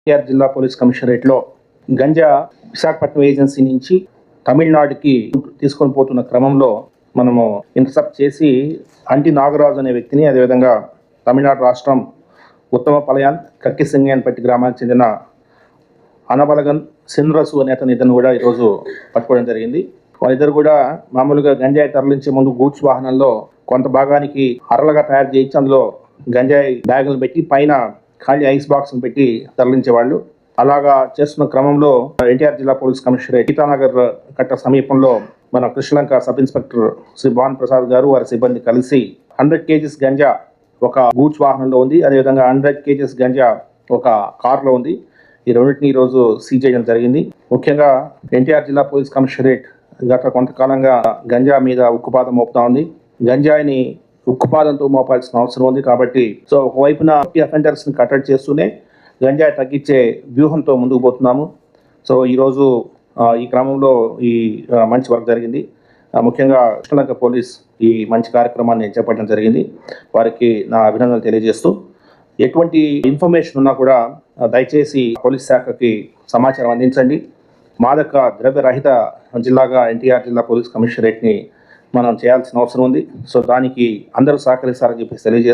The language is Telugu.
ఎన్టీఆర్ జిల్లా పోలీస్ కమిషనరేట్లో గంజా విశాఖపట్నం ఏజెన్సీ నుంచి తమిళనాడుకి తీసుకొని పోతున్న క్రమంలో మనము ఇంటర్సెప్ట్ చేసి అంటి నాగరాజు అనే వ్యక్తిని అదేవిధంగా తమిళనాడు రాష్ట్రం ఉత్తమ పలయాన్ కక్కిసింగన్పట్టి గ్రామానికి చెందిన అనబలగన్ సింద్రసు అనే అతని ఇద్దరిని కూడా ఈరోజు పట్టుకోవడం జరిగింది. వాళ్ళిద్దరు కూడా మామూలుగా గంజాయి తరలించే ముందు గూడ్స్ వాహనంలో కొంత భాగానికి అరలుగా తయారు చేయించి అందులో గంజాయి బ్యాగులు పెట్టి పైన ఖాళీ ఐస్ బాక్స్ పెట్టి తరలించేవాళ్ళు. అలాగా చేస్తున్న క్రమంలో ఎన్టీఆర్ జిల్లా పోలీస్ కమిషనరేట్ గీతానగర్ కట్ట సమీపంలో మన కృష్ణలంక సబ్ ఇన్స్పెక్టర్ శ్రీ భాన్ ప్రసాద్ గారు వారి సిబ్బంది కలిసి హండ్రెడ్ కేజీస్ గంజా ఒక గూడ్స్ వాహనంలో ఉంది. అదేవిధంగా హండ్రెడ్ కేజీస్ గంజా ఒక కార్లో ఉంది. ఈ రెండింటిని ఈరోజు సీజ్ చేయడం జరిగింది. ముఖ్యంగా ఎన్టీఆర్ జిల్లా పోలీస్ కమిషనరేట్ గత కొంతకాలంగా గంజా మీద ఉక్కుపాదం మోపుతా ఉంది. గంజాయిని ఉక్కుపాదంతో మోపాల్సిన అవసరం ఉంది కాబట్టి సో ఒకవైపున అఫెండర్స్ని కట్టడి చేస్తూనే గంజాయి తగ్గించే వ్యూహంతో ముందుకు పోతున్నాము. సో ఈరోజు ఈ క్రమంలో ఈ మంచి వర్క్ జరిగింది. ముఖ్యంగా కృష్ణలంక పోలీస్ ఈ మంచి కార్యక్రమాన్ని చేపట్టడం జరిగింది. వారికి నా అభినందనలు తెలియజేస్తూ ఎటువంటి ఇన్ఫర్మేషన్ ఉన్నా కూడా దయచేసి పోలీస్ శాఖకి సమాచారం అందించండి. మాదక ద్రవ్య రహిత జిల్లాగా ఎన్టీఆర్ జిల్లా పోలీస్ కమిషనరేట్ని మనం చేయాల్సిన అవసరం ఉంది. సో దానికి అందరూ సహకరిస్తారని చెప్పేసి తెలియజేస్తాం